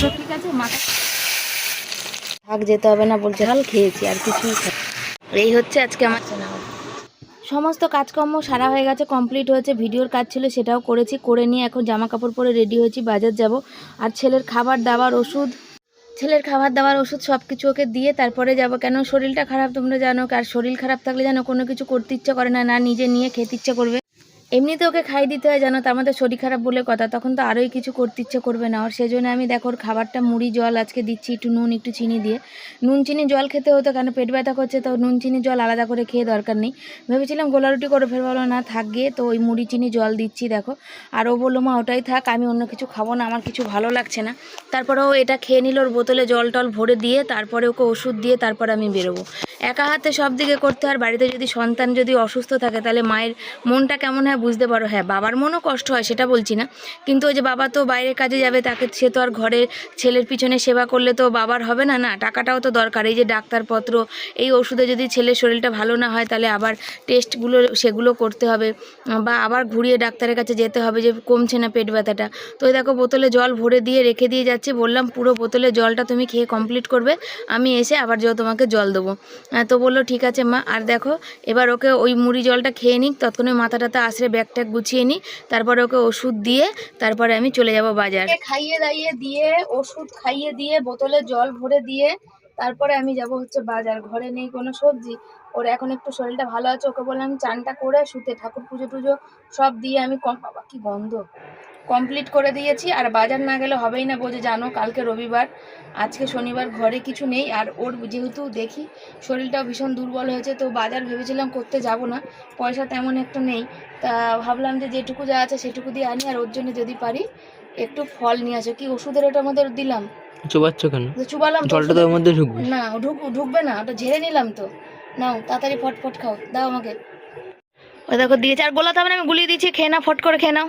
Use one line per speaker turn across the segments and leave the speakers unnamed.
তো ঠিক আছে মাথা যেতে হবে না, বলছে, হাল খেয়েছি, আর কিছুই এই হচ্ছে আজকে আমার সমস্ত কাজকর্ম সারা হয়ে গেছে কমপ্লিট হয়েছে, ভিডিওর কাজ ছিল, সেটাও করেছি, করে নিয়ে এখন জামা কাপড় পরে রেডি হয়েছি, বাজার যাব। আর ছেলের খাবার দাবার ওষুধ ছেলের খাবার দাবার ওষুধ সব কিছু ওকে দিয়ে তারপরে যাব কেন? শরীরটা খারাপ, তোমরা জানো, আর শরীর খারাপ থাকলে যেন কোনো কিছু করতে ইচ্ছে করে না না নিজে নিয়ে খেতে ইচ্ছে করবে। এমনিতে ওকে খাই দিতে হয়, জানো তো, আমাদের শরীর খারাপ বলে কথা, তখন তো আরোই কিছু করতে ইচ্ছে করবে না ওর। সেজন্য আমি দেখো, ওর খাবারটা মুড়ি, জল, আজকে দিচ্ছি একটু নুন, একটু চিনি দিয়ে। নুন, চিনি, জল খেতে হতো কেন? পেট ব্যথা করছে, তো নুন, চিনি, জল আলাদা করে খেয়ে দরকার নেই। ভেবেছিলাম গোলা রুটি করে, ফের ভালো না, থাক গিয়ে তো ওই মুড়ি, চিনি, জল দিচ্ছি, দেখো। আর ও বলল, মা, ওটাই থাক, আমি অন্য কিছু খাব না, আমার কিছু ভালো লাগছে না। তারপরে ও এটা খেয়ে নিল, ওর বোতলে জল টল ভরে দিয়ে, তারপরে ওকে ওষুধ দিয়ে, তারপর আমি বেরোবো। একা হাতে সব দিকে করতে আর বাড়িতে যদি সন্তান যদি অসুস্থ থাকে, তাহলে মায়ের মনটা কেমন হয় বুঝতে পারো হ্যাঁ বাবার মনও কষ্ট হয়, সেটা বলছি না। কিন্তু ওই যে বাবা তো বাইরে কাজে যাবে, তাকে সে তো আর ঘরে ছেলের পিছনে সেবা করলে তো বাবার হবে না না, টাকাটাও তো দরকার। এই যে ডাক্তারপত্র, এই ওষুধে যদি ছেলের শরীরটা ভালো না হয়, তাহলে আবার টেস্টগুলো সেগুলো করতে হবে। বা আবার ঘুরিয়ে ডাক্তারের কাছে যেতে হবে যে কমছে না পেট ব্যথাটা। তো ওই দেখো, বোতলে জল ভরে দিয়ে রেখে দিয়ে যাচ্ছি। বললাম, পুরো বোতলে জলটা তুমি খেয়ে কমপ্লিট করবে। আমি এসে আবার যাও তোমাকে জল দেবো। তো বলল, ঠিক আছে মা। আর দেখো, এবার ওকে ওই মুড়ি জলটা খেয়ে নিক তৎক্ষণে মাথা টাথা আসরে ব্যাগ ট্যাগ গুছিয়ে নিই, তারপরে ওকে ওষুধ দিয়ে তারপরে আমি চলে যাব বাজার। খাইয়ে দাইয়ে দিয়ে, ওষুধ খাইয়ে দিয়ে, বোতলে জল ভরে দিয়ে, তারপরে আমি যাব হচ্ছে বাজার। ঘরে নেই কোনো সবজি। ওর এখন একটু শরীরটা ভালো আছে, ওকে বললাম চানটা করে শুতে, ঠাকুর পুজো টুজো সব দিয়ে আমি কম বাবা, কি গন্ধ। কমপ্লিট করে দিয়েছি আর বাজার না গেলে হবেই না বোঝে জানো কালকে রবিবার আজকে শনিবার ঘরে কিছু নেই আর ওর যেহেতু দেখি শরীরটাও ভীষণ দুর্বল হয়েছে তো বাজার ভেবেছিলাম করতে যাব না পয়সা তেমন একটা নেই তা ভাবলাম যে যেটুকু যা আছে সেটুকু দিয়ে আনি আর ওর জন্য যদি পারি একটু ফল নিয়ে আসো কি ওষুধের ওটা আমাদের দিলাম?
চুবাচ্ছ কেন?
চুবালাম
জলটা তো মধ্যে ঢুকবে।
না ঢুক ঢুকবে না ওটা ঝেড়ে নিলাম তো নাও তাড়াতাড়ি ফটফট খাও দাও আমাকে। ওই দেখো দিয়েছে আর গোলাতে হবে আমি গুলিয়ে দিয়েছি খেয়ে নাও ফট করে খেয়ে নাও।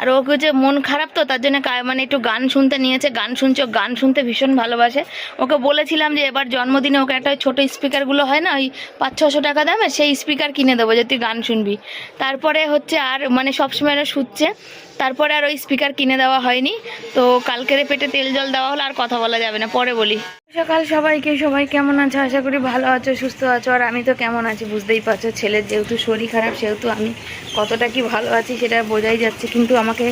আর ও যে মন খারাপ তো, তার জন্য মানে একটু গান শুনতে নিয়েছে, গান শুনছে, ও গান শুনতে ভীষণ ভালোবাসে। ওকে বলেছিলাম যে এবার জন্মদিনে ওকে একটা ছোটো স্পিকারগুলো হয় না, ওই পাঁচ ছশো টাকা দামে সেই স্পিকার কিনে দেবো যে তুই গান শুনবি। তারপরে হচ্ছে আর মানে সবসময় ওরা শুচ্ছে, তারপরে আর ওই স্পিকার কিনে দেওয়া হয়নি। তো কালকের পেটে তেল জল দেওয়া হলো, আর কথা বলা যাবে না, পরে বলি। সকাল সবাইকে, সবাই কেমন আছো? আশা করি ভালো আছো, সুস্থ আছো, আর আমি তো কেমন আছি বুঝতেই পারছ, ছেলের যেহেতু শরীর খারাপ, সেহেতু আমি কতটা কি ভালো আছি সেটা বোঝাই যাচ্ছে, কিন্তু আমাকে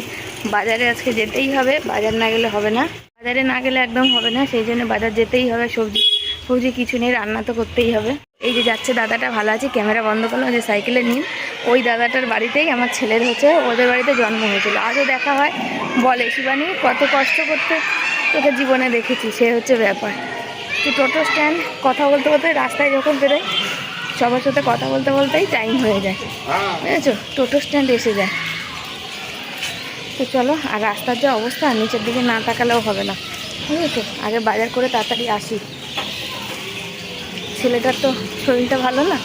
বাজারে আজকে যেতেই হবে বাজার না গেলে হবে না। বাজারে না গেলে একদম হবে না সেই জন্য বাজার যেতেই হবে সবজি সবজি কিছু নেই রান্না তো করতেই হবে। এই যে যাচ্ছে দাদাটা ভালো আছে ক্যামেরা বন্ধ করল যে সাইকেলে নিন। ওই দাদাটার বাড়িতেই আমার ছেলের হচ্ছে ওদের বাড়িতে জন্ম হয়েছিল। আজও দেখা হয় বলে শিবানী কত কষ্ট করতে তোকে জীবনে দেখেছি সে হচ্ছে ব্যাপার। তো টোটো স্ট্যান্ড কথা বলতে বলতে রাস্তায় যখন বেরোয় সবার সাথে কথা বলতে বলতেই টাইম হয়ে যায়। বুঝেছ? টোটো স্ট্যান্ড এসে যায়। তো চলো, আর রাস্তার যা অবস্থা, নিচের দিকে না তাকালেও হবে না। বুঝেছ আগে বাজার করে তাড়াতাড়ি আসি। ছেলেটার তো শরীরটা ভালো না,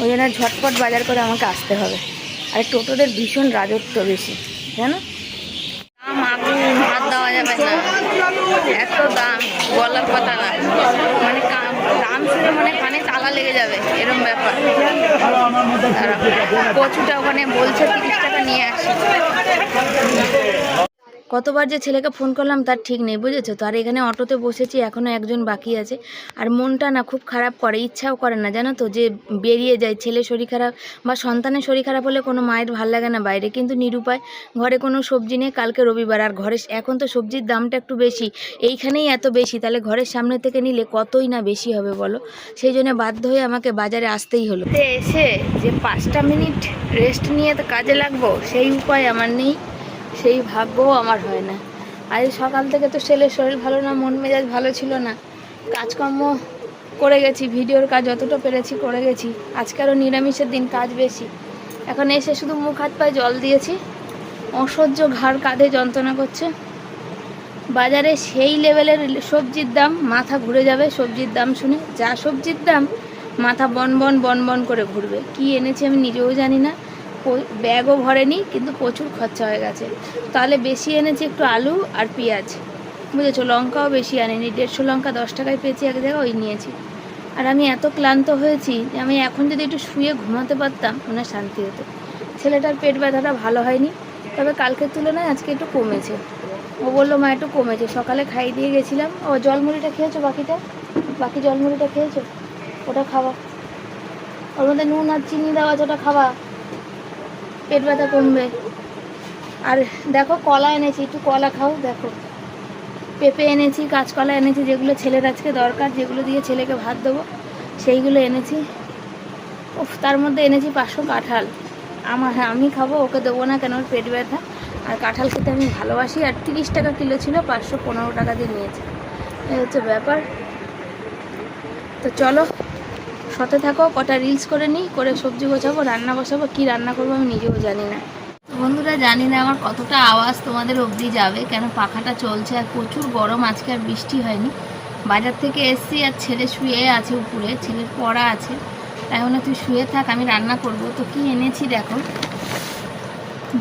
ওই জন্য ঝটপট বাজার করে আমাকে আসতে হবে। আর টোটোদের ভীষণ রাজত্ব বেশি, জানো? দেওয়া যাবে না। এত দাম মানে দাম মানে তালা লেগে যাবে, এরম ব্যাপার। কচুটা ওখানে বলছে তিরিশ নিয়ে আসি। কতবার যে ছেলেকে ফোন করলাম, তার ঠিক নেই, বুঝেছ? তো আর এখানে অটোতে বসেছি এখনও একজন বাকি আছে। আর মনটা না খুব খারাপ করে, ইচ্ছাও করে না, জানো তো? যে বেরিয়ে যায়, ছেলে শরীর খারাপ বা সন্তানের শরীর খারাপ হলে কোনো মায়ের ভালো লাগে না বাইরে। কিন্তু নিরুপায় ঘরে কোনো সবজি নেই, কালকে রবিবার। আর ঘরে এখন তো সবজির দামটা একটু বেশি, এইখানেই এত বেশি। তাহলে ঘরের সামনে থেকে নিলে কতই না বেশি হবে বলো? সেই জন্য বাধ্য হয়ে আমাকে বাজারে আসতেই হলো। এসে যে পাঁচটা মিনিট রেস্ট নিয়ে তো কাজে লাগবো, সেই উপায় আমার নেই। সেই ভাগ্যও আমার হয় না। আজ সকাল থেকে তো ছেলের শরীর ভালো না, মন মেজাজ ভালো ছিল না। কাজকর্ম করে গেছি, ভিডিওর কাজ যতটা পেরেছি করে গেছি। আজকে আরও নিরামিষের দিন, কাজ বেশি। এখন এসে শুধু মুখ হাত পায়ে জল দিয়েছি। অসহ্য ঘাড় কাঁধে যন্ত্রণা করছে। বাজারে সেই লেভেলের সবজির দাম, মাথা ঘুরে যাবে সবজির দাম শুনে। যা সবজির দাম, মাথা বন বন বন বন করে ঘুরবে। কি এনেছি আমি নিজেও জানি না। ব্যাগও ভরেনি, কিন্তু প্রচুর খরচা হয়ে গেছে। তাহলে বেশি এনেছি একটু আলু আর পেঁয়াজ। বুঝেছ, লঙ্কাও বেশি আনিনি, দেড়শো লঙ্কা দশ টাকায় পেয়েছি, এক জায়গায় ওই নিয়েছি। আর আমি এত ক্লান্ত হয়েছি যে আমি এখন যদি একটু শুয়ে ঘুমাতে পারতাম, মনে শান্তি হতো। ছেলেটার পেট ব্যথাটা ভালো হয়নি, তবে কালকের তুলনায় আজকে একটু কমেছে। ও বলল, মা, একটু কমেছে। সকালে খাই দিয়ে গেছিলাম। ও, জলমুড়িটা খেয়েছো বাকিটা? বাকি জলমুড়িটা খেয়েছো? ওটা খাওয়া। ওর মধ্যে নুন আর চিনি দেওয়া আছে, ওটা খাওয়া। পেট ব্যথা কমবে। আর দেখো, কলা এনেছি, একটু কলা খাও, দেখো। পেঁপে এনেছি, কাঁচকলা এনেছি, যেগুলো ছেলের আজকে দরকার, যেগুলো দিয়ে ছেলেকে ভাত দেবো, সেইগুলো এনেছি। উফ, তার মধ্যে এনেছি পাঁচশো কাঁঠাল। আমার হ্যাঁ আমি খাব, ওকে দেবো না কেন, ওর পেট ব্যথা। আর কাঁঠাল খেতে আমি ভালোবাসি, আর তিরিশ টাকা কিলো ছিল, পাঁচশো পনেরো টাকা দিয়ে নিয়েছি। এই হচ্ছে ব্যাপার। তো চলো সাথে থাকো, কটা রিলস করে নিই, করে সবজি গোছাবো, রান্না বসাবো, কী রান্না করব আমি নিজেও জানি না। বন্ধুরা, জানি না আমার কতটা আওয়াজ তোমাদের অবধি যাবে, কেন পাখাটা চলছে আর প্রচুর গরম, আজকে আর বৃষ্টি হয়নি। বাজার থেকে এসছি আর ছেলে শুয়ে আছে উপরে, ছেলের পড়া আছে। তাই বলে তুই শুয়ে থাক, আমি রান্না করব। তো কি এনেছি দেখো।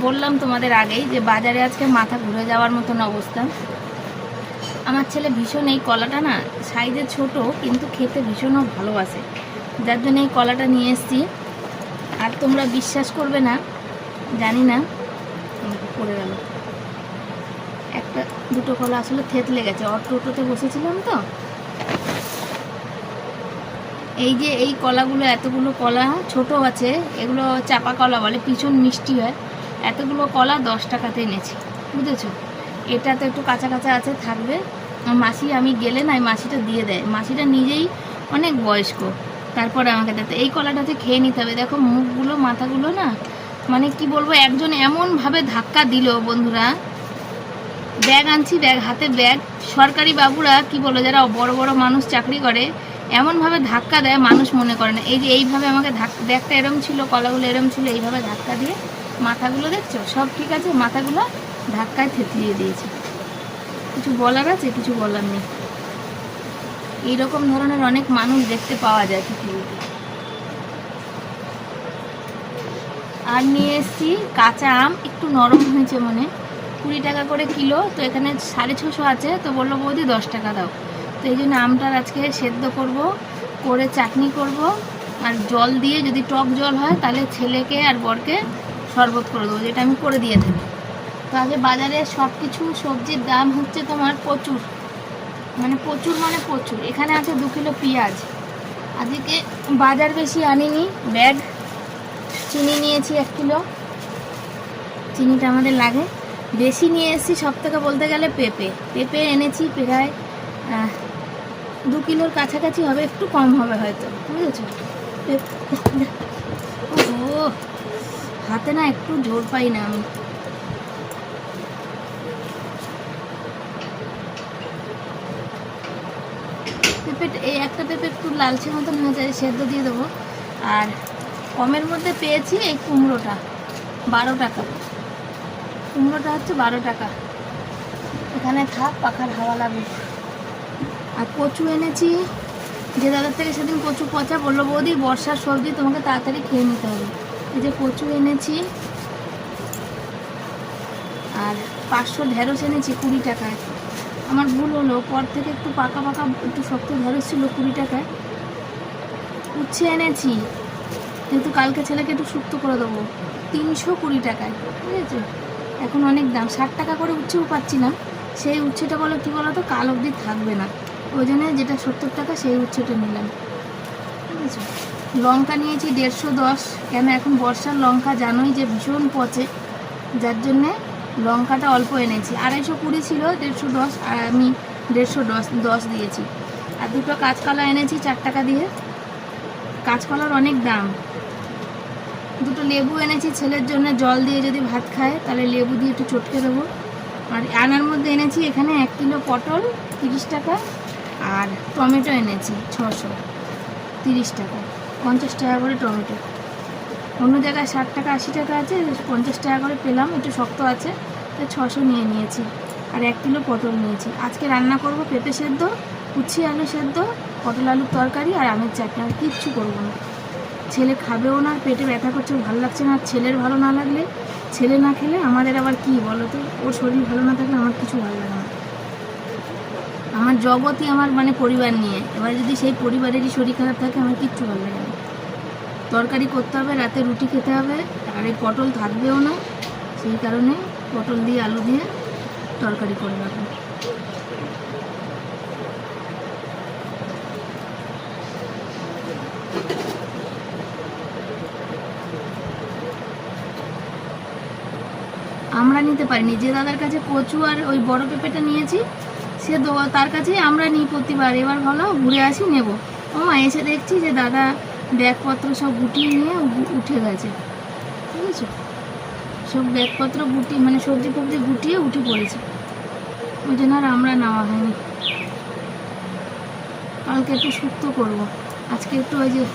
বললাম তোমাদের আগেই যে বাজারে আজকে মাথা ঘুরে যাওয়ার মতন অবস্থা। আমার ছেলে ভীষণ এই কলাটা না সাইজে ছোট, কিন্তু খেতে ভীষণ ভালোবাসে। যার জন্য এই কলাটা নিয়ে এসেছি। আর তোমরা বিশ্বাস করবে না, জানি না। পড়ে গেল। একটা দুটো কলা আসলে থেতলে গেছে। অটো টোটোতে বসেছিলাম তো। এই যে এই কলাগুলো, এতগুলো কলা ছোট আছে, এগুলো চাপা কলা বলে, পিছন মিষ্টি হয়। এতগুলো কলা দশ টাকাতে এনেছি, বুঝেছ? এটা তো একটু কাঁচা কাঁচা আছে, থাকবে। মাসি, আমি গেলে না মাসিটা দিয়ে দেয়। মাসিটা নিজেই অনেক বয়স্ক। তারপরে আমাকে দিতে এই কলাটাতে খেয়ে নিতে হবে। দেখো মুখগুলো, মাথাগুলো না মানে কি বলব, একজন এমনভাবে ধাক্কা দিল বন্ধুরা। ব্যাগ আনছি, ব্যাগ, হাতে ব্যাগ। সরকারি বাবুরা কি বলো, যারা বড় বড় মানুষ চাকরি করে, এমনভাবে ধাক্কা দেয়, মানুষ মনে করে না। এই যে এইভাবে আমাকে ধাক্কা ব্যাগটা এরম ছিল, কলাগুলো এরম ছিল, এইভাবে ধাক্কা দিয়ে মাথাগুলো দেখছ? সব ঠিক আছে? মাথাগুলো ধাক্কায় থেতলিয়ে দিয়েছে। কিছু বলার আছে? কিছু বলার নেই। এইরকম ধরনের অনেক মানুষ দেখতে পাওয়া যায় পৃথিবীতে। আর নিয়ে এসেছি কাঁচা আম, একটু নরম হয়েছে মনে। কুড়ি টাকা করে কিলো, তো এখানে সাড়ে ছশো আছে। তো বলল, বৌদি, দশ টাকা দাও। তো এই জন্য আমটার আজকে সেদ্ধ করব, করে চাটনি করব। আর জল দিয়ে যদি টক জল হয়, তাহলে ছেলেকে আর বরকে শরবত করে দেবো, যেটা আমি করে দিয়ে থাকি। তো আগে বাজারে সব কিছু সবজির দাম হচ্ছে তোমার প্রচুর। মানে প্রচুর মানে প্রচুর। এখানে আছে দু কিলো পেঁয়াজ। আজকে বাজার বেশি আনিনি, ব্যাগ, চিনি নিয়েছি এক কিলো। চিনিটা আমাদের লাগে। বেশি নিয়ে এসেছি সব থেকে বলতে গেলে পেঁপে। পেঁপে এনেছি প্রায় দু কিলোর কাছাকাছি হবে, একটু কম হবে হয়তো। বুঝেছ? ও, হাতে না একটু জোর পাই না আমি পেঁপে এই একটা লালচে মতন হয়ে যায়, সেদ্ধ দিয়ে দেবো। আর কমের মধ্যে পেয়েছি এই কুমড়োটা, বারো টাকা। কুমড়োটা হচ্ছে বারো টাকা। এখানে থাক, পাখার হাওয়া লাগবে আর কচু এনেছি। যে দাদার থেকে সেদিন কচু পচা বলল, বৌদি, বর্ষার সবজি তোমাকে তাড়াতাড়ি খেয়ে নিতে হবে। এই যে কচু এনেছি। আর পাঁচশো ঢেঁড়স এনেছি কুড়ি টাকায়। আমার ভুল হলো। পর থেকে একটু পাকা পাকা, একটু শক্ত ঢেঁড়স ছিল কুড়ি টাকায়। উচ্ছে এনেছি। কিন্তু কালকে ছেলেকে একটু শুক্তো করে দেবো। তিনশো কুড়ি টাকায়, ঠিক আছে? এখন অনেক দাম। ষাট টাকা করে উচ্ছেও পাচ্ছি না। সেই উচ্ছেটা বলো, কী বলো তো? কাল অবধি থাকবে না। ওই জন্য যেটা সত্তর টাকা, সেই উচ্ছেটা নিলাম। ঠিক আছে? লঙ্কা নিয়েছি দেড়শো দশ। কেন এখন বর্ষার লঙ্কা জানোই যে ভীষণ পচে। যার জন্যে লঙ্কাটা অল্প এনেছি। আড়াইশো কুড়ি ছিল, দেড়শো দশ, আর আমি দেড়শো দশ দশ দিয়েছি। আর দুটো কাঁচকলা এনেছি চার টাকা দিয়ে। কাঁচকলার অনেক দাম। দুটো লেবু এনেছি, ছেলের জন্য জল দিয়ে যদি ভাত খায়, তাহলে লেবু দিয়ে একটু চটকে দেবো। আর আনার মধ্যে এনেছি এখানে এক কিলো পটল তিরিশ টাকা, আর টমেটো এনেছি ছশো তিরিশ টাকা, পঞ্চাশ টাকা করে টমেটো। অন্য জায়গায় ষাট টাকা, আশি টাকা আছে পঞ্চাশ টাকা করে পেলাম, একটু শক্ত আছে তাই ছশো নিয়ে নিয়েছি। আর এক কিলো পটল নিয়েছি। আজকে রান্না করব পেঁপে সেদ্ধ উচ্ছে আলু সেদ্ধ, পটল আলুর তরকারি আর আমের চাটনি। আর কিচ্ছু করব না। ছেলে খাবেও না, পেটে ব্যথা করছে ভালো লাগছে না। ছেলের ভালো না লাগলে, ছেলে না খেলে আমাদের আবার কি বলো তো? ওর শরীর ভালো না থাকলে আমার কিছু ভালো লাগে না। আমার জগতই আমার মানে পরিবার নিয়ে। এবার যদি সেই পরিবারেরই শরীর খারাপ থাকে, আমার কিচ্ছু ভালো লাগে না। তরকারি করতে হবে, রাতে রুটি খেতে হবে, আর এই পটল থাকবেও না। সেই কারণে পটল দিয়ে আলু দিয়ে তরকারি করে রাখব। আমরা নিতে পারিনি। যে দাদার কাছে কচু আর ওই বড় পেঁপেটা নিয়েছি, সে তার কাছেই আমরা নিই প্রতিবার। এবার ভালো, ঘুরে আসি, নেব। ও এসে দেখছি যে দাদা ব্যাগপত্র সব গুটিয়ে নিয়ে উঠে গেছে। ঠিক আছে? সব ব্যাগপত্র গুটি মানে সবজি ফবজি গুটিয়ে উঠে পড়েছে। ওই জন্য আর আমরা নেওয়া হয়নি। কালকে একটু সুক্ত করব। আজকে একটু ওই যে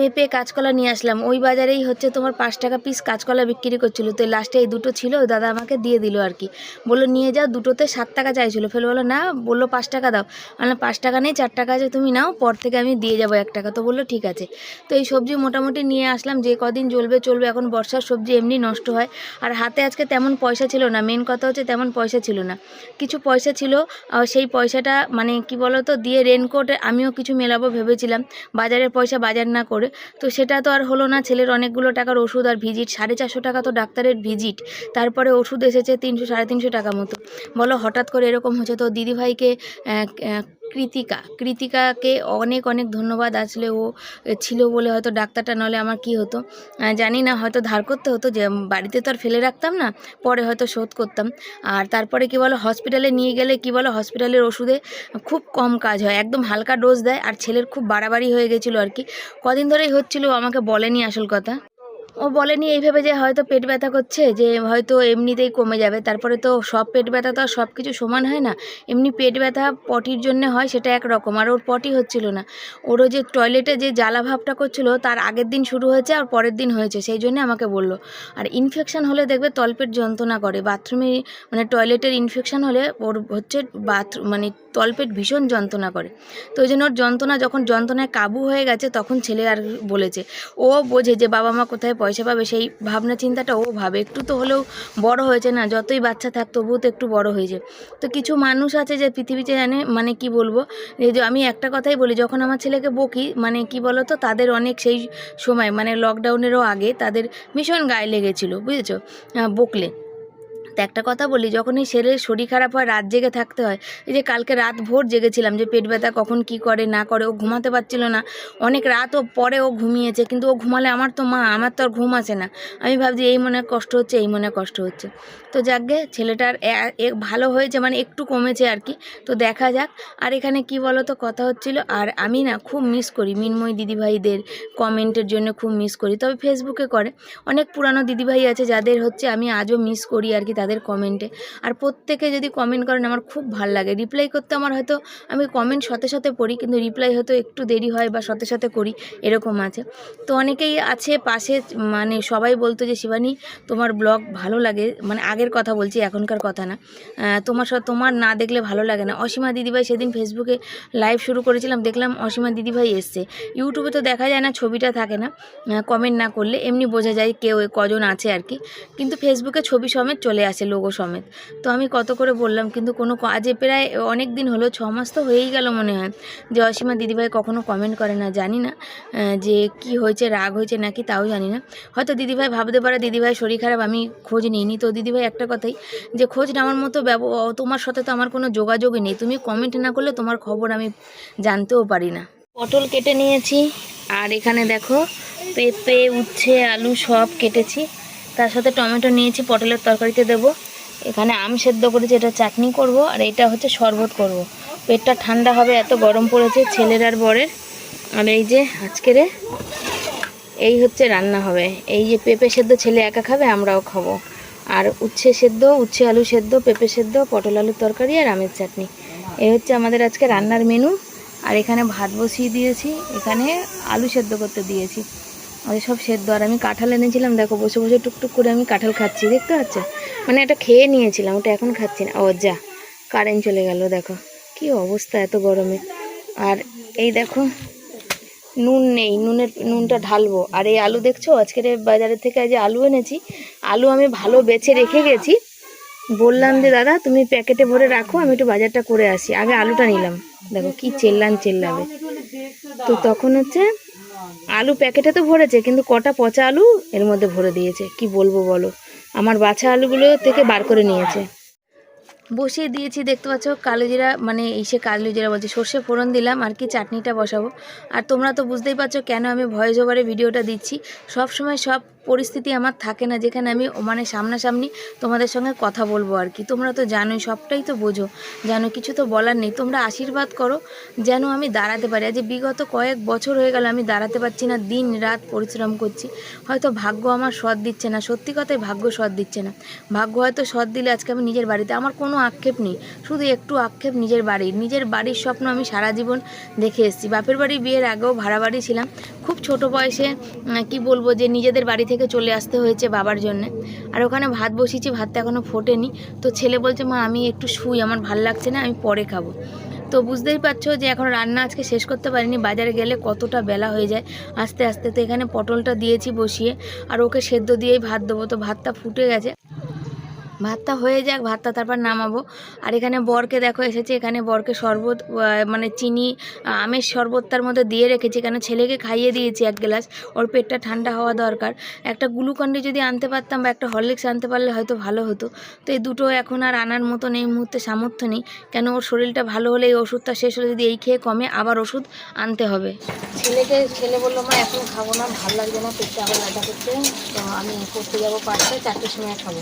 পেঁপে কাঁচকলা নিয়ে আসলাম। ওই বাজারেই হচ্ছে তোমার পাঁচ টাকা পিস কাঁচকলা বিক্রি করছিল। তো লাস্টে এই দুটো ছিল, ওই দাদা আমাকে দিয়ে দিল আর কি। বলল, নিয়ে যাও, দুটোতে সাত টাকা চাইছিল। ফেলে বলল, না। বলল, পাঁচ টাকা দাও। মানে পাঁচ টাকা নেই, চার টাকা আছে, তুমি নাও, পর থেকে আমি দিয়ে যাব এক টাকা। তো বলল, ঠিক আছে। তো এই সবজি মোটামুটি নিয়ে আসলাম, যে কদিন জ্বলবে, চলবে। এখন বর্ষার সবজি এমনি নষ্ট হয়। আর হাতে আজকে তেমন পয়সা ছিল না। মেন কথা হচ্ছে তেমন পয়সা ছিল না। কিছু পয়সা ছিল সেই পয়সাটা মানে কি বলো তো দিয়ে রেনকোট আমিও কিছু মেলাবো ভেবেছিলাম। বাজারের পয়সা বাজার না করে। তো সেটা তো আর হলো না। ছেলের অনেকগুলো টাকার ওষুধ আর ভিজিট, সাড়ে চারশো টাকা তো ডাক্তারের ভিজিট। তারপরে ওষুধ এসেছে তিনশো, সাড়ে তিনশো টাকা মতো। বলো হঠাৎ করে এরকম হচ্ছে তো দিদিভাইকে কৃতিকা। কৃতিকাকে অনেক অনেক ধন্যবাদ আসলে ও ছিল বলে হয়তো ডাক্তারটা নলে আমার কি হতো। জানি না, হয়তো ধার করতে হতো যে বাড়িতে তো আর ফেলে রাখতাম না, পরে হয়তো শোধ করতাম। আর তারপরে কি বলো হসপিটালে নিয়ে গেলে কি বলো হসপিটালের ওষুধে খুব কম কাজ হয়, একদম হালকা ডোজ দেয়, আর ছেলের খুব বাড়াবাড়ি হয়ে গেছিল আর কি। কদিন ধরেই হচ্ছিল আমাকে বলেনি আসল কথা। ও বলেনি এইভাবে যে হয়তো পেট ব্যথা করছে, যে হয়তো এমনিতেই কমে যাবে। তারপরে তো সব পেট ব্যথা তো আর সব কিছু সমান হয় না। এমনি পেট ব্যথা পটির জন্য হয় সেটা একরকম, আর ওর পটি হচ্ছিল না। ওরও যে টয়লেটে যে জ্বালা ভাবটা করছিল, তার আগের দিন শুরু হয়েছে আর পরের দিন হয়েছে, সেই জন্য আমাকে বলল। আর ইনফেকশান হলে দেখবে তলপেট যন্ত্রণা করে বাথরুমে মানে টয়লেটের ইনফেকশান হলে ওর হচ্ছে বাথরুম মানে তলপেট ভীষণ যন্ত্রণা করে। তো ওই জন্য ওর যন্ত্রণা, যখন যন্ত্রণায় কাবু হয়ে গেছে, তখন ছেলে আর বলেছে। ও বোঝে যে বাবা মা কোথায় পয়সা পাবে সেই ভাবনা চিন্তাটা ও ভাবে। একটু তো হলেও বড় হয়েছে না, যতই বাচ্চা থাক তবুও তো একটু বড় হয়েছে। তো কিছু মানুষ আছে যে পৃথিবীতে জানে মানে কি বলব এই যে আমি একটা কথাই বলি, যখন আমার ছেলেকে বকি মানে কি বলো তো তাদের অনেক সেই সময় মানে লকডাউনেরও আগে তাদের ভীষণ গায়ে লেগেছিলো, বুঝেছ? বকলে। তো একটা কথা বলি যখন এই ছেলের শরীর খারাপ হয়, রাত জেগে থাকতে হয়, এই যে কালকে রাত ভোর জেগেছিলাম যে পেট ব্যথা কখন কি করে, না করে, ও ঘুমাতে পারছিল না। অনেক রাত ও পরে ও ঘুমিয়েছে, কিন্তু ও ঘুমালে আমার তো মা, আমার তো আর ঘুম আসে না। আমি ভাবছি এই মনে কষ্ট হচ্ছে, এই মনে কষ্ট হচ্ছে। তো যাকগে ছেলেটার ভালো হয়েছে মানে একটু কমেছে আর কি। তো দেখা যাক, আর এখানে কি বলো তো কথা হচ্ছিল, আর আমি না খুব মিস করি, মিনময় দিদিভাইদের কমেন্টের জন্য খুব মিস করি। তবে ফেসবুকে করে, অনেক পুরানো দিদিভাই আছে, যাদের হচ্ছে আমি আজও মিস করি আর কি তাদের কমেন্টে আর প্রত্যেকে যদি কমেন্ট করেন, আমার খুব ভালো লাগে। রিপ্লাই করতে আমার হয়তো, আমি কমেন্ট সাথে সাথে পড়ি, কিন্তু রিপ্লাই হয়তো একটু দেরি হয় বা সাথে সাথে করি, এরকম আছে। তো অনেকেই আছে পাশে মানে সবাই বলতো যে, শিবানী, তোমার ব্লগ ভালো লাগে। মানে আগের কথা বলছি, এখনকার কথা না। তোমার তোমার না দেখলে ভালো লাগে না। অসীমা দিদিভাই সেদিন ফেসবুকে লাইভ শুরু করেছিলাম, দেখলাম অসীমা দিদিভাই এসছে। ইউটিউবে তো দেখা যায় না, ছবিটা থাকে না কমেন্ট না করলে, এমনি বোঝা যায় কেউ, কজন আছে আর কি। কিন্তু ফেসবুকে ছবি সমেত চলে আসে লোগো সমেত। তো আমি কত করে বললাম, কিন্তু কোনো কাজে প্রায় অনেক দিন হলো, ছ মাস তো হয়েই গেল মনে হয়। যে অসীমা দিদিভাই কখনো কমেন্ট করে না, জানি না যে কি হয়েছে, রাগ হয়েছে নাকি তাও জানি না। হয়তো দিদিভাই ভাবতে পারে, দিদিভাই শরীর খারাপ, আমি খোঁজ নিইনি। তো দিদিভাই একটা কথাই, যে খোঁজ নেওয়ার মতো ব্যব তোমার সাথে তো আমার কোনো যোগাযোগই নেই। তুমি কমেন্ট না করলে তোমার খবর আমি জানতেও পারি না। পটল কেটে নিয়েছি, আর এখানে দেখো, পেঁপে, উচ্ছে, আলু সব কেটেছি। তার সাথে টমেটো নিয়েছি, পটলের তরকারিতে দেবো। এখানে আম সেদ্ধ করেছি, এটা চাটনি করব, আর এটা হচ্ছে শরবত করব। পেটটা ঠান্ডা হবে, এত গরম পড়েছে, ছেলের আর বরের। আর এই যে আজকেরে এই হচ্ছে রান্না হবে। এই যে পেঁপে সেদ্ধ, ছেলে একা খাবে, আমরাও খাব। আর উচ্ছে সেদ্ধ, উচ্ছে আলু সেদ্ধ, পেঁপে সেদ্ধ, পটল আলুর তরকারি আর আমের চাটনি। এই হচ্ছে আমাদের আজকে রান্নার মেনু। আর এখানে ভাত বসিয়ে দিয়েছি, এখানে আলু সেদ্ধ করতে দিয়েছি। আর সব সেদ্ধ, আর আমি কাঁঠাল এনেছিলাম, দেখো বসে বসে টুকটুক করে আমি কাঁঠাল খাচ্ছি, দেখতে পাচ্ছ? মানে এটা খেয়ে নিয়েছিলাম, ওটা এখন খাচ্ছি না। ও যা কারেন্ট চলে গেল, দেখো। কি অবস্থা এত গরমে। আর এই দেখো, নুন নেই, নুনের, নুনটা ঢালবো। আর এই আলু দেখছ? আজকের বাজারের থেকে যে আলু এনেছি, আলু আমি ভালো বেছে রেখে গেছি। বললাম যে, দাদা, তুমি প্যাকেটে ভরে রাখো, আমি একটু বাজারটা করে আসি। আগে আলুটা নিলাম। দেখো, কি চেল্লান চেল্লাবে। তো তখন হচ্ছে আলু প্যাকেটে তো ভরেছে, কিন্তু কটা পচা আলু এর মধ্যে ভরে দিয়েছে? কি বলব বলো? আমার বাছা আলুগুলো থেকে বার করে নিয়েছে। বসিয়ে দিয়েছি, দেখতে পাচ্ছ, কালো জিরা মানে এই সে কালো জিরা বলছে, সর্ষে ফোড়ন দিলাম, আর কি চাটনিটা বসাবো। আর তোমরা তো বুঝতেই পারছ কেন আমি ভয়েস ওভারে ভিডিওটা দিচ্ছি। সব সময় সব পরিস্থিতি আমার থাকে না, যেখানে আমি মানে সামনাসামনি তোমাদের সঙ্গে কথা বলব আর কি। তোমরা তো জানোই, সবটাই তো বোঝো। জানো, কিছু তো বলার নেই। তোমরা আশীর্বাদ করো, যেন আমি দাঁড়াতে পারি। আজ বিগত কয়েক বছর হয়ে গেল, আমি দাঁড়াতে পারছি না, দিন রাত পরিশ্রম করছি। হয়তো ভাগ্য আমার সৎ দিচ্ছে না। সত্যি কথাই ভাগ্য সৎ দিচ্ছে না। ভাগ্য হয়তো সৎ দিলে আজকে আমি নিজের বাড়িতে, আমার কোনো আক্ষেপ নেই। শুধু একটু আক্ষেপ নিজের বাড়ির নিজের বাড়ির স্বপ্ন আমি সারা জীবন দেখে এসেছি। বাপের বাড়ি বিয়ের আগেও ভাড়া বাড়ি ছিলাম। খুব ছোট বয়সে কি বলব যে নিজেদের বাড়ি থেকে চলে আসতে হয়েছে বাবার জন্য। আর ওখানে ভাত বসিয়েছি, ভাতটা এখনও ফোটেনি। তো ছেলে বলছে, মা, আমি একটু শুই, আমার ভালো লাগছে না, আমি পরে খাব। তো বুঝতেই পারছ যে এখন রান্না আজকে শেষ করতে পারিনি, বাজারে গেলে কতটা বেলা হয়ে যায়। আস্তে আস্তে তো এখানে পটলটা দিয়েছি বসিয়ে, আর ওকে সেদ্ধ দিয়েই ভাত দেবো। তো ভাতটা ফুটে গেছে। ভাতটা হয়ে যাক, ভাতটা তারপর নামাবো। আর এখানে বরকে দেখো, এসেছে। এখানে বরকে শরবত মানে চিনি আমের শরবত তার মধ্যে দিয়ে রেখেছি। কেন? ছেলেকে খাইয়ে দিয়েছি এক গ্লাস। ওর পেটটা ঠান্ডা হওয়া দরকার। একটা গ্লুকন্ডি যদি আনতে পারতাম বা একটা হরলিক্স আনতে পারলে হয়তো ভালো হতো। তো এই দুটো এখন আর আনার মতন এই মুহূর্তে সামর্থ্য নেই। কেন? ওর শরীরটা ভালো হলে এই ওষুধটা শেষ হলে যদি এই খেয়ে কমে আবার ওষুধ আনতে হবে। ছেলেকে, ছেলে বলল, মা, এখন খাব না, ভালো লাগবে না, পেটটা আবার ব্যথা করছে। তো আমি করতে যাব পাঁচটায়, চারটের সময় খাব।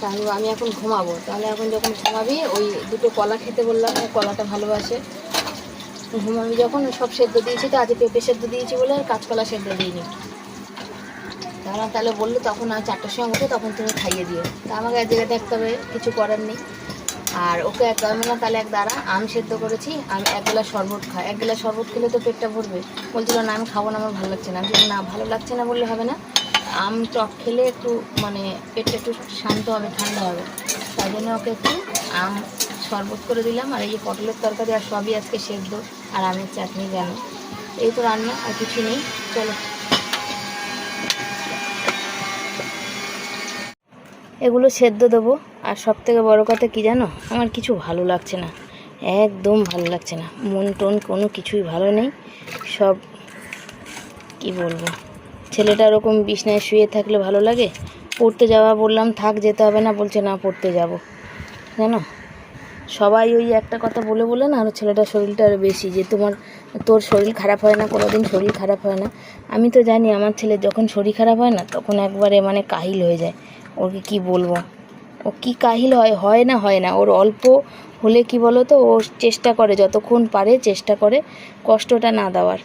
তাহলে আমি এখন ঘুমাবো। তাহলে এখন যখন ঘুমাবি, ওই দুটো কলা খেতে বললাম কলাটা ভালোবাসে। ঘুমাবি যখন, সব সেদ্ধ দিয়েছি তো, আজকে পেঁপে সেদ্ধ দিয়েছি বলে আর কাঁচকলা সেদ্ধ দিইনি। তাহলে তাহলে বলল, তখন আর চারটের সময় উঠে, তখন তুমি খাইয়ে দিও। তা আমাকে এক জায়গায় থাকতে হবে, কিছু করার নেই। আর ওকে এক বললাম, তাহলে এক দাঁড়া, আম সেদ্ধ করেছি, আমি এক গ্লাস শরবত খাই। এক গ্লাস শরবত খেলে তো পেটটা ভরবে। বলছিল, না, আমি খাব না, আমার ভালো লাগছে না। আমি না, ভালো লাগছে না বললে হবে না। আম টক খেলে একটু মানে পেটটা একটু শান্ত হবে, ঠান্ডা হবে। তাই জন্য ওকে একটু আম শরবত করে দিলাম। আর এই যে পটলের তরকারি আর সবই আজকে সেদ্ধ আর আমের চাটনি জানো এই তো রান্না, আর কিছু নেই। চলো। এগুলো সেদ্ধ দেবো। আর সব থেকে বড়ো কথা কি জানো? আমার কিছু ভালো লাগছে না। একদম ভালো লাগছে না। মন টন কোনো কিছুই ভালো নেই। সব কি বলব? ছেলেটা ওরকম বিছনায় শুয়ে থাকলে ভালো লাগে? পড়তে যাওয়া বললাম, থাক, যেতে হবে না। বলছে, না, পড়তে যাব। জানো? সবাই ওই একটা কথা বলে বলে না আরও ছেলেটার শরীরটা আরও বেশি, যে তোমার, তোর শরীর খারাপ হয় না কোনো দিন শরীর খারাপ হয় না। আমি তো জানি, আমার ছেলে যখন শরীর খারাপ হয় না, তখন একবারে মানে কাহিল হয়ে যায়। ওকে কি বলব? ও কি কাহিল হয় হয় না হয় না। ওর অল্প হলে কি বলো তো ও চেষ্টা করে, যতক্ষণ পারে চেষ্টা করে, কষ্টটা না দেওয়ার।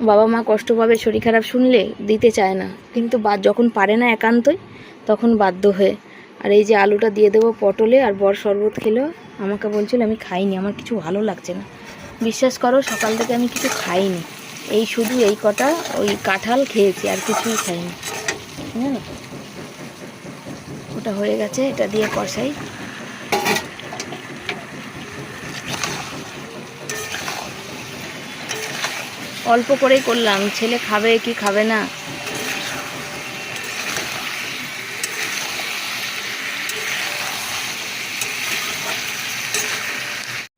বাবা মা কষ্ট পাবে, শরীর খারাপ শুনলে দিতে চায় না। কিন্তু বা যখন পারে না একান্তই, তখন বাধ্য হয়ে। আর এই যে আলুটা দিয়ে দেবো পটলে আর বর শরবত খেলেও আমাকে বলছিল, আমি খাইনি, আমার কিছু ভালো লাগছে না। বিশ্বাস করো, সকাল থেকে আমি কিছু খাইনি। এই শুধু এই কটা, ওই কাঁঠাল খেয়েছি, আর কিছুই খাইনি। ওটা হয়ে গেছে, এটা দিয়ে কষাই। অল্প করেই করলাম। ছেলে খাবে কি খাবে না?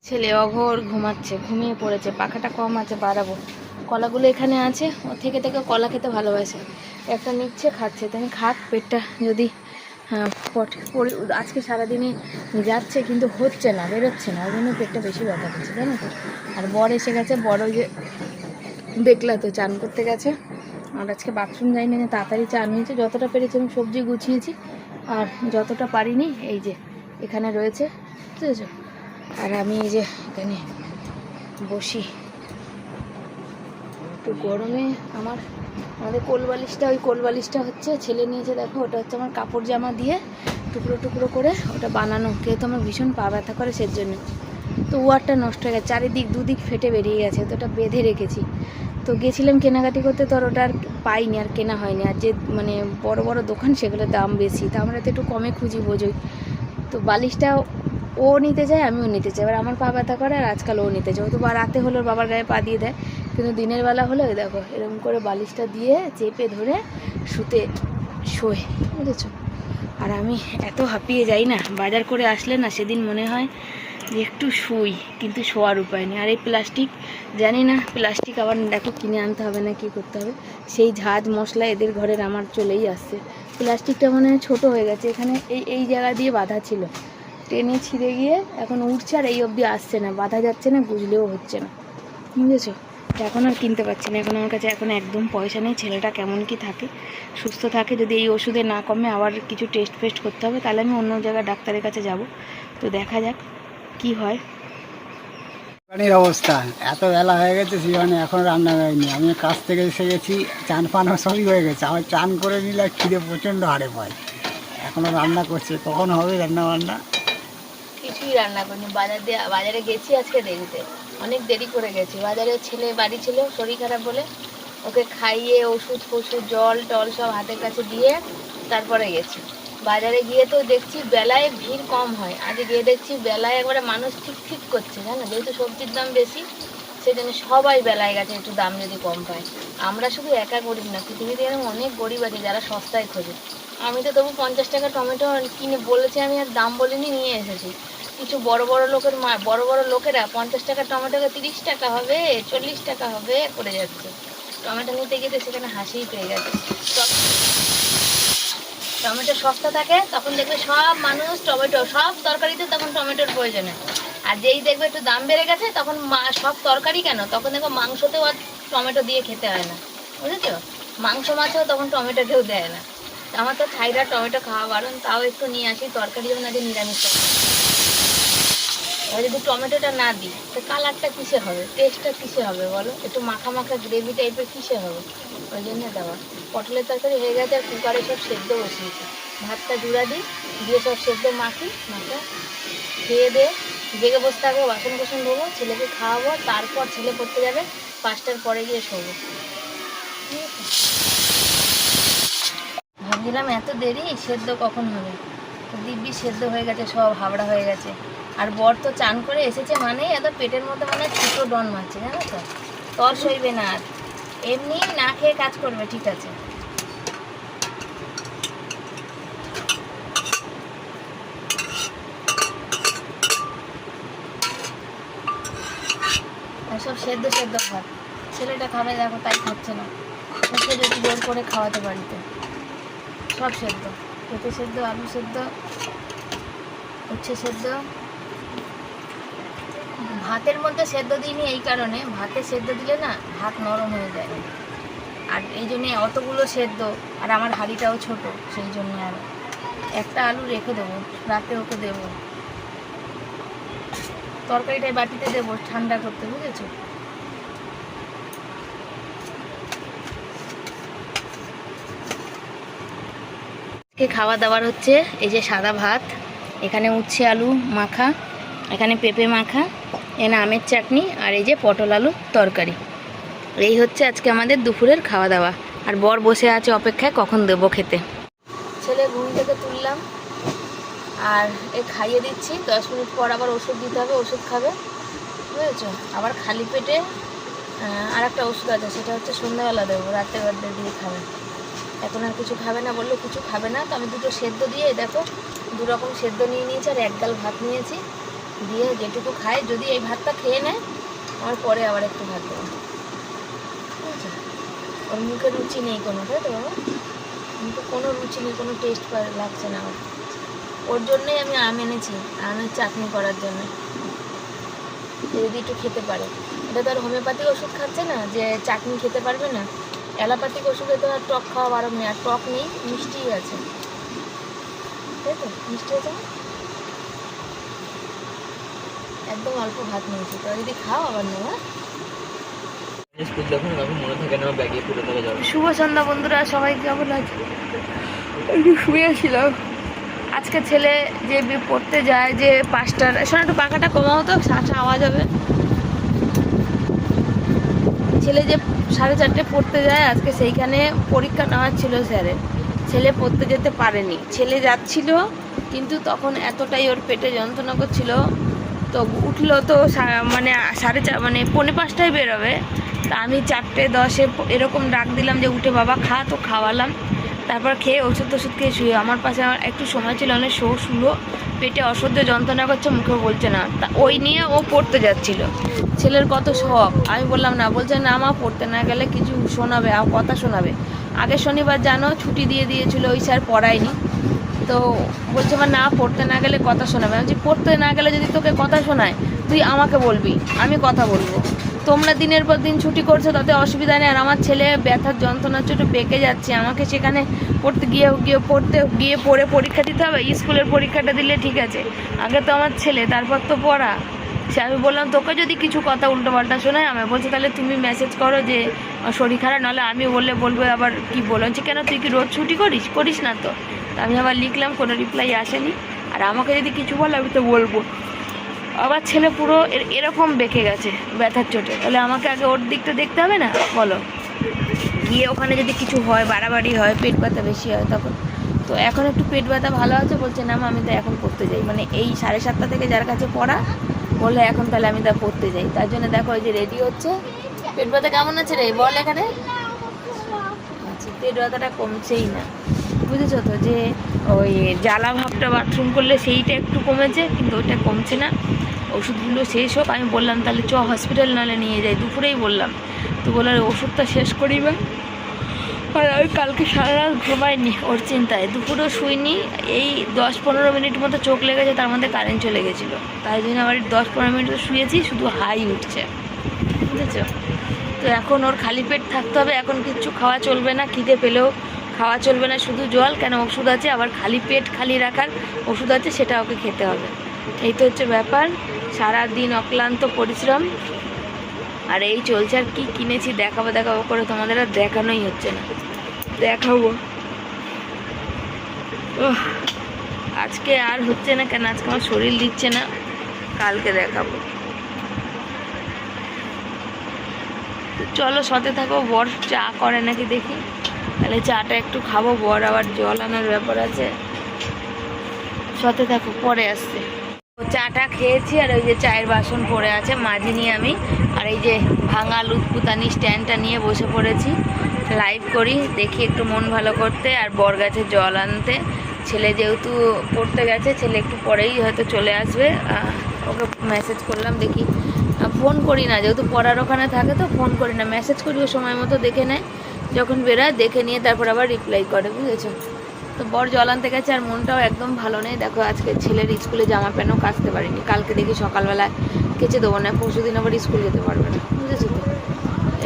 ছেলে অঘোর ঘুমাচ্ছে, ঘুমিয়ে পড়েছে। পাখাটা কম আছে, বাড়াবো। কলাগুলো এখানে আছে। ও থেকে থেকে কলা খেতে ভালোবাসে। একটা নিচ্ছে, খাচ্ছে। তাই খাক, পেটটা যদি হ্যাঁ আজকে সারাদিনে যাচ্ছে কিন্তু হচ্ছে না, বেরোচ্ছে না। ওই জন্য পেটটা বেশি ব্যথা করছে, জানো? তো আর বর এসে গেছে বড় যে দেখলা তো, চান করতে গেছে। আর আজকে বাথরুম যাইনি না তাড়াতাড়ি চান হয়েছে যতটা পেরেছি আমি সবজি গুছিয়েছি। আর যতটা পারিনি, এই যে এখানে রয়েছে, বুঝেছ? আর আমি এই যে এখানে বসি। একটু গরমে আমার, আমাদের কোল বালিশটা ওই কোল বালিশটা হচ্ছে, ছেলে নিয়েছে, দেখো, ওটা হচ্ছে আমার কাপড় জামা দিয়ে টুকরো টুকরো করে ওটা বানানো। যেহেতু আমার ভীষণ পা ব্যথা করে সের জন্য তো ওয়ারটা নষ্ট হয়ে গেছে, চারিদিক দুদিক ফেটে বেরিয়ে গেছে, তো ওটা বেঁধে রেখেছি। তো গেছিলাম কেনাকাটি করতে, তো ওটা আর পাইনি, আর কেনা হয়নি। আর যে মানে বড় বড় দোকান সেগুলোর দাম বেশি। তা আমরা তো একটু কমে খুঁজি, বোঝোই। তো বালিশটা ও নিতে চায়, আমিও নিতে চাই। এবার আমার পা ব্যথা করে, আর আজকাল ও নিতে চায়। ও তো বা রাতে হলো বাবার গায়ে পা দিয়ে দেয়, কিন্তু দিনের বেলা হলে দেখো, এরকম করে বালিশটা দিয়ে চেপে ধরে শুতে শোয়, বুঝেছ? আর আমি এত হাঁপিয়ে যাই না, বাজার করে আসলে না, সেদিন মনে হয় একটু শুই, কিন্তু শোয়ার উপায় নেই। আর এই প্লাস্টিক, জানি না, প্লাস্টিক আবার দেখো কিনে আনতে হবে না কি করতে হবে। সেই ঝাঁজ মশলা এদের ঘরের আমার চলেই আসছে। প্লাস্টিকটা মনে ছোটো হয়ে গেছে। এখানে এই এই জায়গা দিয়ে বাঁধা ছিল। টেনে ছিঁড়ে গিয়ে এখন উঠছে আর এই অবধি আসছে না। বাঁধা যাচ্ছে না, বুঝলেও হচ্ছে না। বুঝেছ? এখন আর কিনতে পারছি না। এখন আমার কাছে এখন একদম পয়সা নেই। ছেলেটা কেমন কি থাকে, সুস্থ থাকে, যদি এই ওষুধে না কমে আবার কিছু টেস্ট ফেস্ট করতে হবে, তাহলে আমি অন্য জায়গায় ডাক্তারের কাছে যাব। তো দেখা যাক। কি হয়?
পানির অবস্থা। এত বেলা হয়ে গেছে জীবনে এখন রান্না হয়নি আমি কাজ থেকে এসে গেছি চান পানো সবই হয়ে গেছে। আমার চান করে নিলে খিদে প্রচণ্ড হারে পায়। এখনও রান্না করছে কখন হবে রান্না বান্না
কিছুই রান্না করিনি। বাজার দিয়ে বাজারে গেছি আজকে দেরিতে। অনেক দেরি করে গেছি। বাজারে ছেলে বাড়ি ছিল শরীর খারাপ বলে ওকে খাইয়ে ওষুধ ফষুধ জল টল সব হাতের কাছে দিয়ে তারপরে গেছি। বাজারে গিয়ে তো দেখছি বেলায় ভিড় কম হয়। আগে গিয়ে দেখছি বেলায় একবারে মানুষ ঠিক ঠিক করছে, জানো? যেহেতু সবজির দাম বেশি সেই জন্য সবাই বেলায় গেছে, একটু দাম যদি কম পায়। আমরা শুধু একা গরিব না, পৃথিবীতে এরকম অনেক গরিব আছে যারা সস্তায় খোঁজে। আমি তো তবু পঞ্চাশ টাকা টমেটো কিনে, বলেছি আমি আর দাম বলিনি, নিয়ে এসেছি। কিছু বড় বড় লোকের মা, বড় বড় লোকেরা পঞ্চাশ টাকা টমেটোকে তিরিশ টাকা হবে, চল্লিশ টাকা হবে, করে যাচ্ছে। টমেটো নিতে গিয়ে সেখানে হাসিই পেয়ে গেছে। টমেটো সস্তা থাকে, তখন দেখবে সব মানুষ টমেটো, সব তরকারিতে তখন টমেটোর প্রয়োজন হয়। আর যেই দেখবে একটু দাম বেড়ে গেছে, তখন সব তরকারি কেন? তখন দেখবে মাংসতেও আর টমেটো দিয়ে খেতে হয় না। বুঝেছ? মাংস মাছেও তখন টমেটো কেউ দেয় না। আমার তো ছাইরা টমেটো খাওয়া বারণ, তাও একটু নিয়ে আসি তরকারি যখন আগে নিরামিষ। এবার যদি টমেটোটা না দিই, তো কালারটা কিসে হবে? টেস্টটা কিসে হবে বলো? একটু মাখা মাখা গ্রেভি টাইপের কিসে হবে? ওই জন্য দেওয়া। পটলের তরকারি হয়ে গেছে, আর কুকারে সব সেদ্ধ বসিয়েছি। ভাতটা জুড়া দিই, দিয়ে সব সেদ্ধ মাখি, মাখা। খেয়ে দিয়ে জেগে বসে থাকব বাসন কোসন ধোবো, ছেলেকে খাওয়াবো, তারপর ছেলে পড়তে যাবে, পাঁচটার পরে গিয়ে শোবো। ভাবছিলাম এত দেরি, সেদ্ধ কখন হবে? দিব্যি সেদ্ধ হয়ে গেছে, সব হাবড়া হয়ে গেছে। আর বর তো চান করে এসেছে মানেই এত পেটের মধ্যে মানে ছোটো ডন মারছে, জানো তো? তর সইবে না আর। এমনি না খেয়ে কাজ করবে, ঠিক আছে। সব সেদ্ধ সেদ্ধ ভাত। ছেলেটা খাবে, দেখো, তাই খাচ্ছে না। ওকে যদি জোর করে খাওয়াতে বাড়িতে। সব সেদ্ধ। পেঁপে সেদ্ধ, আলু সেদ্ধ, উচ্ছে সেদ্ধ। ভাতের মধ্যে সেদ্ধ দিইনি এই কারণে। ভাতে সেদ্ধ দিলে না ভাত নরম হয়ে যায়। আর এই জন্যে অতগুলো সেদ্ধ, আর আমার হাঁড়িটাও ছোট, সেই জন্য আর একটা আলু রেখে দেবো, রাতে ওকে দেবো। তরকারিটাই বাটিতে দেবো, ঠান্ডা করতে, বুঝেছ? খাওয়া দাওয়ার হচ্ছে এই যে সাদা ভাত, এখানে উচ্ছে আলু মাখা। এখানে পেঁপে মাখা এখানে আমের চাটনি, আর এই যে পটল আলু তরকারি। এই হচ্ছে আজকে আমাদের দুপুরের খাওয়া দাওয়া আর বর বসে আছে অপেক্ষায়, কখন দেবো খেতে। ছেলে ঘুম থেকে তুললাম, আর এ খাইয়ে দিচ্ছি। দশ মিনিট পর আবার ওষুধ দিতে হবে, ওষুধ খাবে। বুঝেছ? আবার খালি পেটে আর একটা ওষুধ আছে, সেটা হচ্ছে সন্ধ্যাবেলা দেবো রাতে রাতে দিয়ে খাবে। এখন আর কিছু খাবে না, বলল কিছু খাবে না, তো আমি দুটো সেদ্ধ দিয়ে, দেখো দু রকম সেদ্ধ নিয়ে নিয়েছি, আর এক গাল ভাত নিয়েছি। দিয়ে যেটুকু খায়, যদি এই ভাতটা খেয়ে নেয়, আমার পরে আবার একটু ভাত দেবো। ওর মুখে রুচি নেই কোনো, তাই তো বাবা? মুখে কোনো রুচি নেই, কোনো টেস্ট লাগছে না আমার। ওর জন্যই আমি আম এনেছি, আমের চাটনি করার জন্য। যদি একটু খেতে পারে। এটা তো আর হোমিওপ্যাথিক ওষুধ খাচ্ছে না, যে চাটনি খেতে পারবে না। অ্যালোপ্যাথিক ওষুধে তো আর টক খাওয়া বারণ নেই, আর টক নেই, মিষ্টিই আছে। তাই তো? মিষ্টি আছে না? একদম অল্প ভাত নিয়েছি। তো যদি খাও আবার নেও হ্যাঁ?
মনে
শুভ সন্ধ্যা বন্ধুরা সবাই কেমন আছে? একটু শুয়েছিলাম। আজকে ছেলে যে পড়তে যায় যে পাঁচটার শোনো একটু পাখাটা কমাও তো সাঁচা আওয়াজ হবে। ছেলে যে সাড়ে চারটে পড়তে যায় আজকে সেইখানে পরীক্ষা নেওয়ার ছিল স্যারের। ছেলে পড়তে যেতে পারেনি। ছেলে যাচ্ছিল কিন্তু তখন এতটাই ওর পেটে যন্ত্রণা করছিল তো উঠল তো মানে সাড়ে চার মানে পৌনে পাঁচটায় বেরোবে। তা আমি চারটে দশে এরকম ডাক দিলাম যে, উঠে বাবা, খা, তো খাওয়ালাম। তারপর খেয়ে ওষুধ টষুধ খেয়ে শুয়ে। আমার পাশে আমার একটু সময় ছিল, অনেক শো শুলো। পেটে অসহ্য যন্ত্রণা করছে মুখে বলছে না। তা ওই নিয়ে ও পড়তে যাচ্ছিল। ছেলের কত শখ। আমি বললাম, না, বলছে, না মা, পড়তে না গেলে কিছু শোনাবে, আর কথা শোনাবে। আগে শনিবার জানো ছুটি দিয়ে দিয়েছিল, ওই স্যার পড়ায়নি। তো বলছে আমার না, পড়তে না গেলে কথা শোনাবে। আমি পড়তে না গেলে যদি তোকে কথা শোনায়, তুই আমাকে বলবি, আমি কথা বলব। তোমরা দিনের পর দিন ছুটি করছ, তাতে অসুবিধা নেই। আর আমার ছেলে ব্যথার যন্ত্রণার চোটে বেঁকে যাচ্ছে। আমাকে সেখানে পড়তে গিয়ে গিয়ে পড়তে, গিয়ে পড়ে পরীক্ষা দিতে হবে। স্কুলের পরীক্ষাটা দিলে ঠিক আছে। আগে তো আমার ছেলে, তারপর তো পড়া। সে আমি বললাম, তোকে যদি কিছু কথা উল্টো পাল্টা শোনায়, আমি বলছে, তাহলে তুমি মেসেজ করো যে, শরীর খারাপ, নাহলে আমি বললে বলব, আবার কি বলছি, কেন, তুই কি রোজ ছুটি করিস? করিস না তা। আমি আবার লিখলাম, কোনো রিপ্লাই আসেনি। আর আমাকে যদি কিছু বলে, আমি তো বলব। আবার ছেলে পুরো এর- এরকম বেঁকে গেছে ব্যথার চোটে। তাহলে আমাকে আগে ওর দিকটা দেখতে হবে না? বলো। গিয়ে ওখানে যদি কিছু হয়, বাড়াবাড়ি হয়, পেট ব্যথা বেশি হয়, তখন তো এখন একটু পেট ব্যথা ভালো আছে বলছে, না আমি তো এখন পড়তে যাই। মানে এই সাড়ে সাতটা থেকে যার কাছে পড়া বলে এখন তাহলে আমি তা পড়তে যাই। তার জন্য দেখো এই যে রেডি হচ্ছে। পেট ব্যথা কেমন আছে রে? বল এখানে। আচ্ছা পেট ব্যথাটা কমছেই না। বুঝেছ তো যে ওই জ্বালা ভাবটা বাথরুম করলে সেইটা একটু কমেছে, কিন্তু ওটা কমছে না। ওষুধগুলো শেষ হোক, আমি বললাম, তাহলে চ হসপিটাল নাহলে নিয়ে যাই। দুপুরেই বললাম। তো বললাম, ওষুধটা শেষ করিবে আর আমি কালকে সারা রাত ঘুমাইনি, ওর চিন্তায়। দুপুরও শুইনি, এই দশ পনেরো মিনিট মতো চোখ লেগেছে, তার মধ্যে কারেন্ট চলে গেছিল। তাই জন্য আবার দশ পনেরো মিনিট শুয়েছি, শুধু হাই উঠছে। বুঝেছ? তো এখন ওর খালি পেট থাকতে হবে, এখন কিচ্ছু খাওয়া চলবে না, খিদে পেলেও খাওয়া চলবে না, শুধু জল, কেন ওষুধ আছে, আবার খালি পেট খালি রাখার ওষুধ আছে, সেটা ওকে খেতে হবে। এই তো হচ্ছে ব্যাপার সারা দিন অক্লান্ত পরিশ্রম, আর এই চলছে আর কি কিনেছি, দেখাবো দেখাবো, করে তোমাদের আর দেখানোই হচ্ছে না। দেখাবো। আজকে আর হচ্ছে না কেন, আজকে আমার শরীর দিচ্ছে না, কালকে দেখাবো। চলো সতে থাকো, বর চা করে নাকি দেখি। তাহলে চাটা একটু খাব, বর আবার জল আনার ব্যাপার আছে। সাথে থাকো পরে আসছে। চাটা খেয়েছি, আর ওই যে চায়ের বাসন পড়ে আছে, মাজিনি আমি, আর এই যে ভাঙা লুৎপুতানি স্ট্যান্ডটা নিয়ে বসে পড়েছি। লাইভ করি, দেখি একটু মন ভালো করতে, আর বর গাছে জল আনতে। ছেলে যেহেতু পড়তে গেছে, ছেলে একটু পরেই হয়তো চলে আসবে। ওকে মেসেজ করলাম, দেখি। ফোন করি না, যেহেতু পড়ার ওখানে থাকে তো ফোন করি না। মেসেজ করি ও সময় মতো দেখে নেয়। যখন বেরোয়, দেখে নিয়ে তারপর আবার রিপ্লাই করে, বুঝেছ? তো বর জল আনতে গেছে আর মনটাও একদম ভালো নেই। দেখো, আজকে ছেলের স্কুলে জামা প্যান্টও কাচতে পারিনি। কালকে দেখি সকালবেলায় কেচে দেবো না পরশু দিন আবার স্কুল যেতে পারবে না, বুঝেছ তো?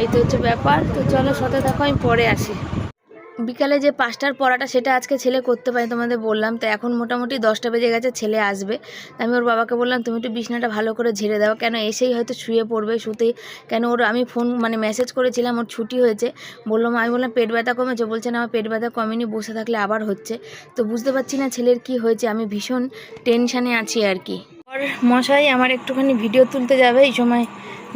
এই তো হচ্ছে ব্যাপার। তো চলো, সাথে দেখো আমি পরে আসি। বিকালে যে পাঁচটার পড়াটা সেটা আজকে ছেলে করতে পারে, তোমাদের বললাম। তো এখন মোটামুটি দশটা বেজে গেছে, ছেলে আসবে। আমি ওর বাবাকে বললাম, তুমি একটু বিছনাটা ভালো করে ঝেড়ে দাও। কেন এসেই হয়তো শুয়ে পড়বে, শুতেই। কেন ওর, আমি ফোন মানে মেসেজ করেছিলাম, ওর ছুটি হয়েছে। বললাম আমি বললাম, পেট ব্যথা কমেছে? বলছে, না, আমার পেট ব্যথা কমেনি, বসে থাকলে আবার হচ্ছে। তো বুঝতে পারছি না ছেলের কি হয়েছে, আমি ভীষণ টেনশানে আছি আর কি। ওর মশাই, আমার একটুখানি ভিডিও তুলতে যাবে, এই সময়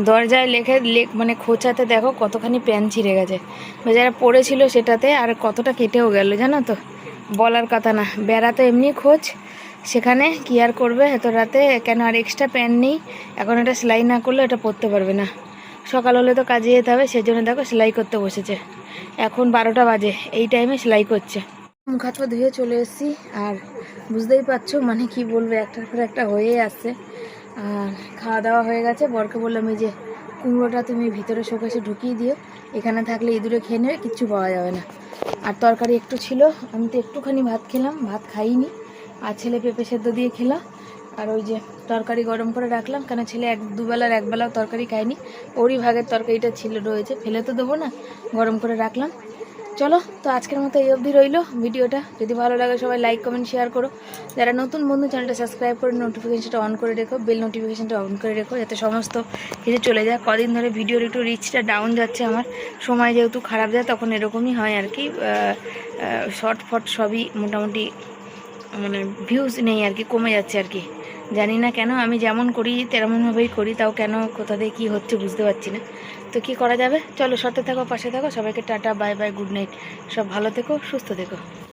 দরজায় লেখে লেখ মানে খোঁচাতে দেখো কতখানি প্যান ছিঁড়ে গেছে। বেচারা পড়েছিল সেটাতে আর কতটা কেটেও গেল জানো তো? বলার কথা না। বেড়া তো এমনি খোঁজ। সেখানে কি আর করবে? এত রাতে কেন আর এক্সট্রা প্যান নেই? এখন এটা সেলাই না করলে এটা পরতে পারবে না। সকাল হলে তো কাজে যেতে হবে, সেজন্য দেখো সেলাই করতে বসেছে। এখন বারোটা বাজে, এই টাইমে সেলাই করছে। মুখ হাত ধুয়ে চলে এসেছি, আর বুঝতেই পারছ মানে কি বলব, একটার পর একটা হয়ে আসছে। আর খাওয়া দাওয়া হয়ে গেছে। বরকে বললাম, এই যে কুমড়োটা তুমি ভিতরে শোকেসে ঢুকিয়ে দিও। এখানে থাকলে ইঁদুরে খেয়ে নেবে, কিচ্ছু পাওয়া যাবে না। আর তরকারি একটু ছিল, আমি তো একটুখানি ভাত খেলাম, ভাত খাইনি। আর ছেলে পেঁপে সেদ্ধ দিয়ে খেলাম আর ওই যে তরকারি গরম করে রাখলাম, কেন ছেলে এক দুবেলার একবেলাও তরকারি খায়নি। ওরই ভাগের তরকারিটা ছিল রয়েছে, ফেলে তো দেবো না, গরম করে রাখলাম। চলো, তো আজকের মতো এই অবধি রইল ভিডিওটা। যদি ভালো লাগে সবাই লাইক কমেন্ট শেয়ার করো। যারা নতুন বন্ধু চ্যানেলটা সাবস্ক্রাইব করে নোটিফিকেশানটা অন করে রেখো বেল নোটিফিকেশানটা অন করে রেখো, যাতে সমস্ত কিছু চলে যায়। কদিন ধরে ভিডিওর একটু রিচটা ডাউন যাচ্ছে আমার। সময় যেহেতু খারাপ যায়, তখন এরকমই হয় আর কি। শর্ট ফট সবই মোটামুটি মানে ভিউজ নেই আর কি, কমে যাচ্ছে আর কি। জানি না কেন, আমি যেমন করি, তেমনভাবেই করি, তাও কেন, কোথা দিয়ে কী হচ্ছে বুঝতে পারছি না। তো কি করা যাবে? চলো সাথে থাকো, পাশে থাকো। সবাইকে tata, bye bye, good night. সব ভালো থেকো, সুস্থ থেকো।